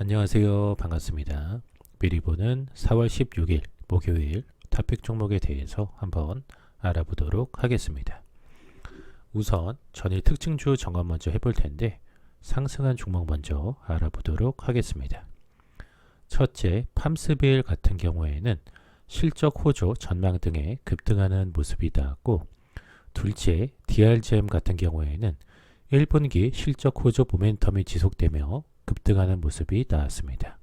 안녕하세요. 반갑습니다. 미리 보는 4월 16일 목요일 토픽 종목에 대해서 한번 알아보도록 하겠습니다. 우선 전일 특징주 점검 먼저 해볼 텐데 상승한 종목 먼저 알아보도록 하겠습니다. 첫째, 팜스빌 같은 경우에는 실적 호조 전망 등에 급등하는 모습이 나왔고 둘째, DRGM 같은 경우에는 1분기 실적 호조 모멘텀이 지속되며 급등하는 모습이 나왔습니다.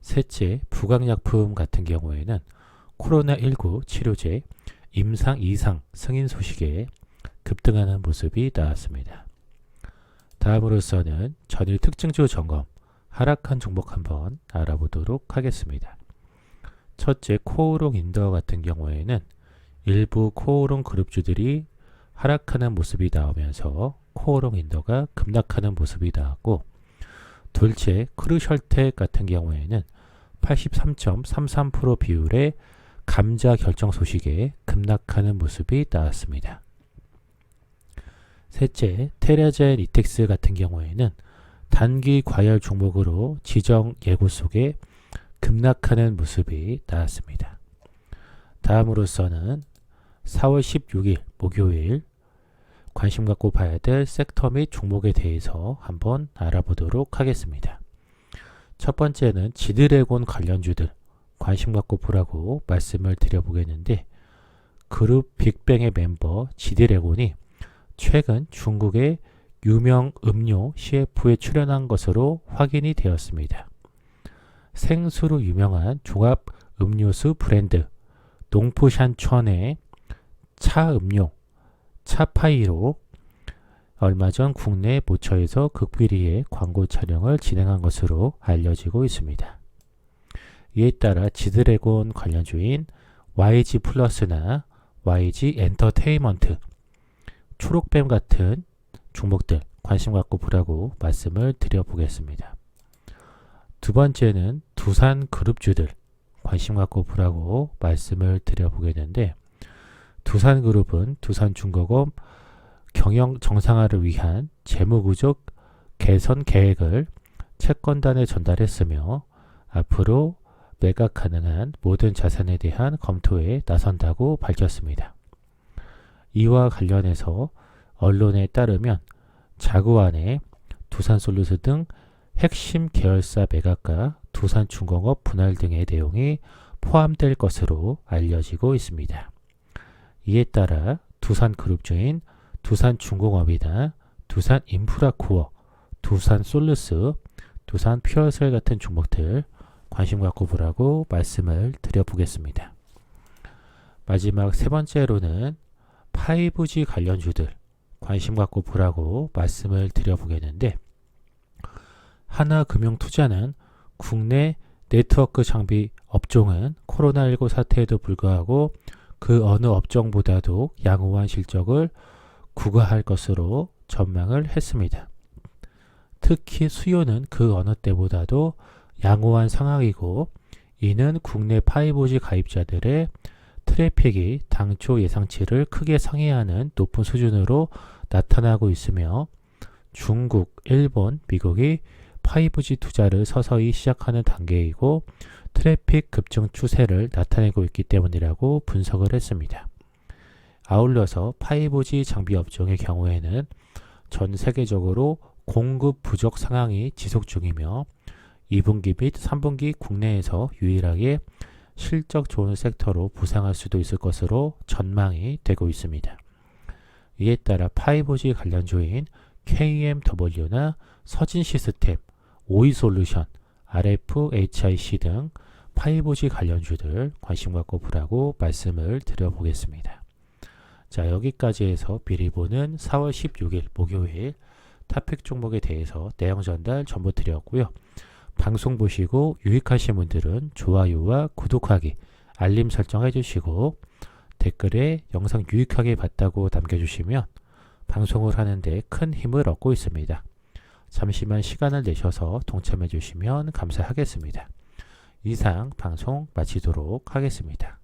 셋째, 부강약품 같은 경우에는 코로나19 치료제 임상 이상 승인 소식에 급등하는 모습이 나왔습니다. 다음으로서는 전일 특징주 점검 하락한 종목 한번 알아보도록 하겠습니다. 첫째, 코오롱 인더 같은 경우에는 일부 코오롱 그룹주들이 하락하는 모습이 나오면서 코오롱 인더가 급락하는 모습이 나왔고 둘째 크루셜텍 같은 경우에는 83.33% 비율의 감자 결정 소식에 급락하는 모습이 나왔습니다. 셋째 테라젠 이텍스 같은 경우에는 단기 과열 종목으로 지정 예고 속에 급락하는 모습이 나왔습니다. 다음으로서는 4월 16일 목요일 관심 갖고 봐야 될 섹터 및 종목에 대해서 한번 알아보도록 하겠습니다. 첫 번째는 지드래곤 관련주들 관심 갖고 보라고 말씀을 드려보겠는데 그룹 빅뱅의 멤버 지드래곤이 최근 중국의 유명 음료 CF에 출연한 것으로 확인이 되었습니다. 생수로 유명한 종합 음료수 브랜드 농포샨천의 차 음료 차파이로 얼마 전 국내 모처에서 극비리의 광고 촬영을 진행한 것으로 알려지고 있습니다. 이에 따라 지드래곤 관련주인 YG 플러스나 YG 엔터테인먼트, 초록뱀 같은 종목들 관심 갖고 보라고 말씀을 드려보겠습니다. 두 번째는 두산 그룹주들 관심 갖고 보라고 말씀을 드려보겠는데 두산그룹은 두산중공업 경영 정상화를 위한 재무구조 개선 계획을 채권단에 전달했으며 앞으로 매각 가능한 모든 자산에 대한 검토에 나선다고 밝혔습니다. 이와 관련해서 언론에 따르면 자구안에 두산솔루스 등 핵심 계열사 매각과 두산중공업 분할 등의 내용이 포함될 것으로 알려지고 있습니다. 이에 따라 두산그룹주인 두산중공업이나 두산인프라코어, 두산솔루스, 두산퓨어셀 같은 종목들 관심 갖고 보라고 말씀을 드려보겠습니다. 마지막 세 번째로는 5G 관련주들 관심 갖고 보라고 말씀을 드려보겠는데 하나금융투자는 국내 네트워크 장비 업종은 코로나19 사태에도 불구하고 그 어느 업종보다도 양호한 실적을 구가할 것으로 전망을 했습니다. 특히 수요는 그 어느 때보다도 양호한 상황이고 이는 국내 5G 가입자들의 트래픽이 당초 예상치를 크게 상회하는 높은 수준으로 나타나고 있으며 중국, 일본, 미국이 5G 투자를 서서히 시작하는 단계이고 트래픽 급증 추세를 나타내고 있기 때문이라고 분석을 했습니다. 아울러서 5G 장비 업종의 경우에는 전 세계적으로 공급 부족 상황이 지속 중이며 2분기 및 3분기 국내에서 유일하게 실적 좋은 섹터로 부상할 수도 있을 것으로 전망이 되고 있습니다. 이에 따라 5G 관련주인 KMW나 서진 시스템, 오이 솔루션, RFHIC 등 5G 관련주들 관심 갖고 보라고 말씀을 드려보겠습니다. 자 여기까지 해서 미리 보는 4월 16일 목요일 타픽 종목에 대해서 내용 전달 전부 드렸고요. 방송 보시고 유익하신 분들은 좋아요와 구독하기, 알림 설정 해 주시고 댓글에 영상 유익하게 봤다고 남겨주시면 방송을 하는데 큰 힘을 얻고 있습니다. 잠시만 시간을 내셔서 동참해 주시면 감사하겠습니다. 이상 방송 마치도록 하겠습니다.